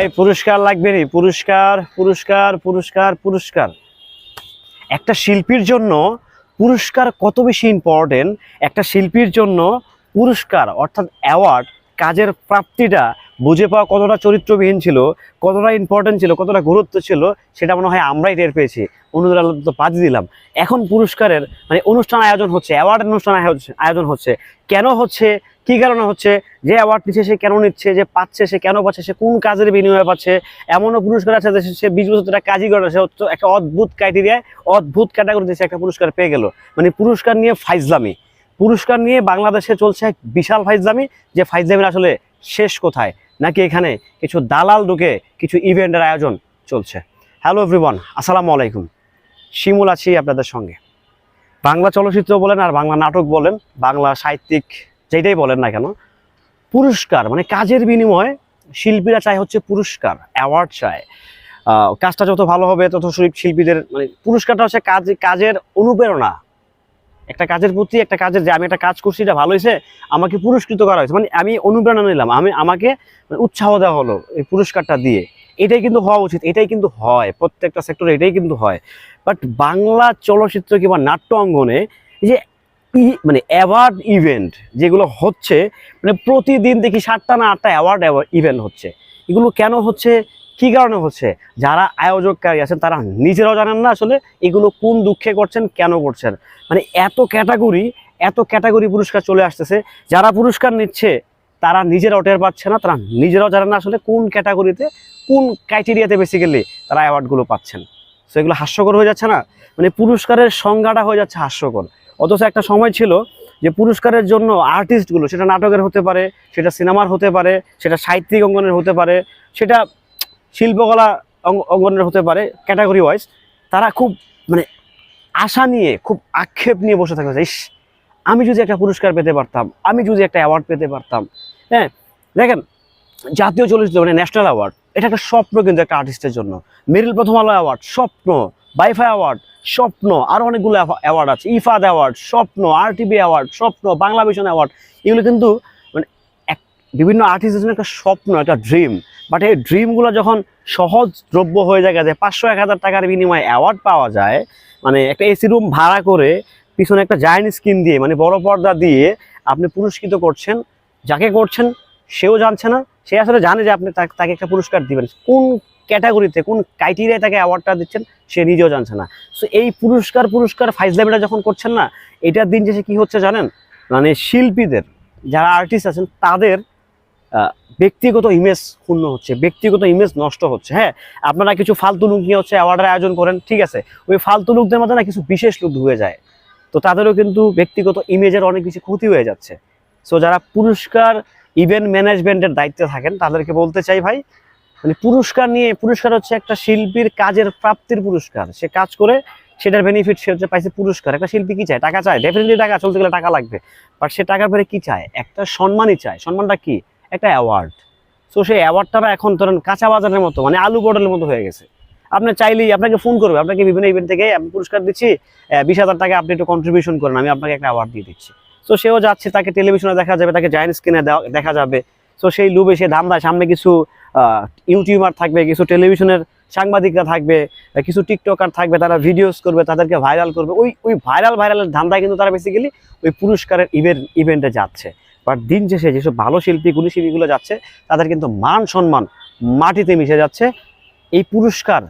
এই পুরস্কার লাগবে নি। পুরস্কার পুরস্কার পুরস্কার পুরস্কার। একটা শিল্পীর জন্য পুরস্কার কত বেশি ইম্পর্টেন্ট একটা শিল্পীর জন্য পুরস্কার, অর্থাৎ অ্যাওয়ার্ড কাজের প্রাপ্তিটা বুঝে পাওয়া কতটা চরিত্রবিহীন ছিল, কতটা ইম্পর্টেন্ট ছিল, কতটা গুরুত্ব ছিল, সেটা মনে হয় আমরাই টের পেয়েছি। অনুদান তো বাদ দিলাম। এখন পুরস্কারের মানে অনুষ্ঠান আয়োজন হচ্ছে অ্যাওয়ার্ড অনুষ্ঠান আয়োজন- হচ্ছে। কেন হচ্ছে, কি কারণে হচ্ছে, যে অ্যাওয়ার্ড নিচ্ছে সে কেন নিচ্ছে, যে পাচ্ছে সে কেন পাচ্ছে, সে কোন কাজের বিনিময়ে পাচ্ছে, এমনও পুরস্কার আছে যে সে বিশ বছর ধরে কাজই করে সে হচ্ছে একটা অদ্ভুত ক্রাইটেরিয়ায় অদ্ভুত ক্যাটাগরিতে সে একটা পুরস্কার পেয়ে গেল। মানে পুরস্কার নিয়ে ফাইজলামি। পুরস্কার নিয়ে বাংলাদেশে চলছে এক বিশাল ফাইজলামি, যে ফাইজলামির আসলে শেষ কোথায়? নাকি এখানে কিছু দালাল ঢুকে কিছু ইভেন্টের আয়োজন চলছে? হ্যালো এভরিওয়ান আসসালামু আলাইকুম। শিমুল আছি আপনাদের সঙ্গে। বাংলা চলচ্চিত্র বলেন আর বাংলা নাটক বলেন, বাংলা সাহিত্যিক যেটাই বলেন না কেন, পুরস্কার মানে কাজের বিনিময়ে শিল্পীরা চায় হচ্ছে পুরস্কার অ্যাওয়ার্ড চায়। কাজটা যত ভালো হবে, তত শিল্প- শিল্পীদের মানে পুরস্কারটা হচ্ছে কাজ, কাজের অনুপ্রেরণা। একটা কাজের প্রতি, একটা কাজের যে আমি একটা কাজ করছি, এটা ভালো হয়েছে আমাকে পুরস্কৃত করা হয়েছে। মানে আমি অনুপ্রেরণা নিলাম, আমি, আমাকে উৎসাহ দেওয়া হলো এই পুরস্কারটা দিয়ে। এটাই কিন্তু হওয়া উচিত, এটাই কিন্তু হয়, প্রত্যেকটা সেক্টরে এটাই কিন্তু হয়। বাট বাংলা চলচ্চিত্র কিংবা নাট্য অঙ্গনে যে মানে অ্যাওয়ার্ড ইভেন্ট যেগুলো হচ্ছে মানে প্রতিদিন দেখি সাতটা না আটটা অ্যাওয়ার্ড ইভেন্ট হচ্ছে। এগুলো কেন হচ্ছে? কি কারণে হচ্ছে? যারা আয়োজককারী আছেন, তারা নিজেরাও জানেন না আসলে এগুলো কোন দুঃখে করছেন, কেন করছেন। মানে এত ক্যাটাগরি এত ক্যাটাগরি পুরস্কার চলে আসতেছে, যারা পুরস্কার নিচ্ছে, তারা নিজেরাও টের পাচ্ছে না, তারা নিজেরাও জানেন না আসলে কোন ক্যাটাগরিতে, কোন ক্রাইটেরিয়াতে বেসিক্যালি তারা অ্যাওয়ার্ডগুলো পাচ্ছেন। সো এগুলো হাস্যকর হয়ে যাচ্ছে না? মানে পুরস্কারের সংজ্ঞাটা হয়ে যাচ্ছে হাস্যকর। অথচ একটা সময় ছিল যে পুরস্কারের জন্য আর্টিস্টগুলো সেটা নাটকের হতে পারে, সেটা সিনেমার হতে পারে, সেটা সাহিত্যিক অঙ্গনের হতে পারে, সেটা শিল্পকলা অঙ্গ- অঙ্গনের হতে পারে ক্যাটাগরি ওয়াইজ তারা খুব মানে আশা নিয়ে, খুব আক্ষেপ নিয়ে বসে থাকবে ইস, আমি যদি একটা পুরস্কার পেতে পারতাম, আমি যদি একটা অ্যাওয়ার্ড পেতে পারতাম হ্যাঁ? দেখেন, জাতীয় চলচ্চিত্র মানে ন্যাশনাল অ্যাওয়ার্ড এটা একটা স্বপ্ন কিন্তু একটা আর্টিস্টের জন্য। মেরিল প্রথম আলো অ্যাওয়ার্ড স্বপ্ন বাইফাই অ্যাওয়ার্ড স্বপ্ন আরও অনেকগুলো অ্যাওয়ার্ড আছে। ইফাদ অ্যাওয়ার্ড স্বপ্ন আরটিভি অ্যাওয়ার্ড স্বপ্ন বাংলা ভিশন অ্যাওয়ার্ড এগুলো কিন্তু বিভিন্ন আর্টিস্টের একটা স্বপ্ন, একটা ড্রিম বাট এই ড্রিমগুলো যখন সহজ দ্রব্য হয়ে যায়, যে পাঁচশো, এক হাজার টাকার বিনিময়ে অ্যাওয়ার্ড পাওয়া যায় মানে একটা এসি রুম ভাড়া করে পিছনে একটা জায়ান্ট স্ক্রিন দিয়ে মানে বড় পর্দা দিয়ে আপনি পুরস্কৃত করছেন। যাকে করছেন, সেও জানছে না। সে আসলে জানে যে আপনি তাকে একটা পুরস্কার দিবেন। কোন ক্যাটাগরিতে কোন ক্রাইটেরিয়ায় তাকে অ্যাওয়ার্ডটা দিচ্ছেন, সে নিজেও জানছে না। সো এই পুরস্কার পুরস্কার ফাইজলামিটা যখন করছেন না, এটার দিন শেষে কি হচ্ছে জানেন? মানে শিল্পীদের, যারা আর্টিস্ট আছেন, তাদের ব্যক্তিগত ইমেজ ক্ষুণ্ণ হচ্ছে, ব্যক্তিগত ইমেজ নষ্ট হচ্ছে হ্যাঁ? আপনারা কিছু ফালতু লুক নিয়ে হচ্ছে অ্যাওয়ার্ডের আয়োজন করেন, ঠিক আছে? ওই ফালতু লোকদের মধ্যে না কিছু বিশেষ লোক ধুয়ে যায়। তো তাদেরও কিন্তু ব্যক্তিগত ইমেজের অনেক বেশি ক্ষতি হয়ে যাচ্ছে। সো যারা পুরস্কার ইভেন্ট ম্যানেজমেন্টের দায়িত্বে থাকেন, তাদেরকে বলতে চাই ভাই মানে পুরস্কার নিয়ে, পুরস্কার হচ্ছে একটা শিল্পীর কাজের প্রাপ্তির পুরস্কার। সে কাজ করে, সেটার বেনিফিট সে হচ্ছে পাইছে পুরস্কার। একটা শিল্পী কি চায়? টাকা চায় ডেফিনেটলি টাকা, চলতে গেলে টাকা লাগবে। বাট সে টাকার পরে কি চায়? একটা সম্মানই চায়। সম্মানটা কি? একটা অ্যাওয়ার্ড সো সেই অ্যাওয়ার্ডটা এখন ধরেন কাঁচা বাজারের মতো মানে আলু পটলের মতো হয়ে গেছে। আপনি চাইলেই আপনাকে ফোন করবে, আপনাকে বিভিন্ন ইভেন্ট থেকে আমি পুরস্কার দিচ্ছি বিশ হাজার টাকা আপনি একটু কন্ট্রিবিউশন করেন, আমি আপনাকে একটা অ্যাওয়ার্ড দিয়ে দিচ্ছি। তো সেও যাচ্ছে, তাকে টেলিভিশনে দেখা যাবে, তাকে জায়েন্ট স্ক্রিনে দেখা যাবে। তো সেই লুবে সে ধান্দায়, সামনে কিছু ইউটিউবার থাকবে, কিছু টেলিভিশনের সাংবাদিকরা থাকবে কিছু টিকটকার থাকবে, তারা ভিডিওস করবে, তাদেরকে ভাইরাল করবে। ওই ওই ভাইরাল ভাইরালের ধান্দায় কিন্তু তারা বেসিক্যালি ওই পুরস্কারের ইভেন্ট ইভেন্টে যাচ্ছে। বাট দিন শেষে যেসব ভালো শিল্পী, গুণী শিল্পীগুলো যাচ্ছে, তাদের কিন্তু মান সম্মান মাটিতে মিশে যাচ্ছে। এই পুরস্কার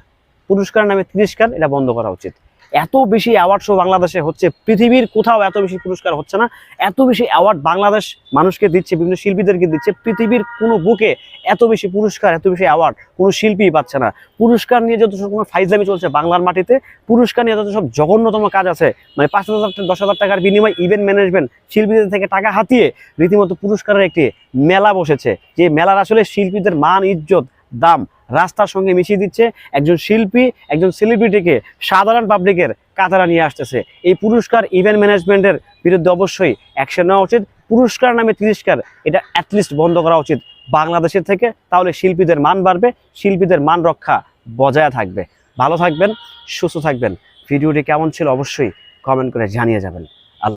পুরস্কার নামে তিরস্কার, এটা বন্ধ করা উচিত। এত বেশি অ্যাওয়ার্ড শো বাংলাদেশে হচ্ছে, পৃথিবীর কোথাও এত বেশি পুরস্কার হচ্ছে না। এত বেশি অ্যাওয়ার্ড বাংলাদেশ মানুষকে দিচ্ছে, বিভিন্ন শিল্পীদেরকে দিচ্ছে, পৃথিবীর কোনো বুকে এত বেশি পুরস্কার, এত বেশি অ্যাওয়ার্ড কোনো শিল্পী পাচ্ছে না। পুরস্কার নিয়ে যত সব কোনো ফাইজলামি চলছে বাংলার মাটিতে, পুরস্কার নিয়ে যত সব জঘন্যতম কাজ আছে মানে পাঁচ হাজার দশ হাজার টাকার বিনিময়ে ইভেন্ট ম্যানেজমেন্ট শিল্পীদের থেকে টাকা হাতিয়ে রীতিমতো পুরস্কারের একটি মেলা বসেছে। যে মেলার আসলে শিল্পীদের মান, ইজ্জত, দাম রাস্তার সঙ্গে মিশিয়ে দিচ্ছে। একজন শিল্পী, একজন সেলিব্রিটিকে সাধারণ পাবলিকের কাতারা নিয়ে আসতেছে। এই পুরস্কার ইভেন্ট ম্যানেজমেন্টের বিরুদ্ধে অবশ্যই অ্যাকশন নেওয়া উচিত। পুরস্কার নামে তিরস্কার, এটা অ্যাটলিস্ট বন্ধ করা উচিত। বাংলাদেশের থেকে তাহলে শিল্পীদের মান বাড়বে, শিল্পীদের মান রক্ষা বজায় থাকবে। ভালো থাকবেন, সুস্থ থাকবেন। ভিডিওটি কেমন ছিল অবশ্যই কমেন্ট করে জানিয়ে যাবেন।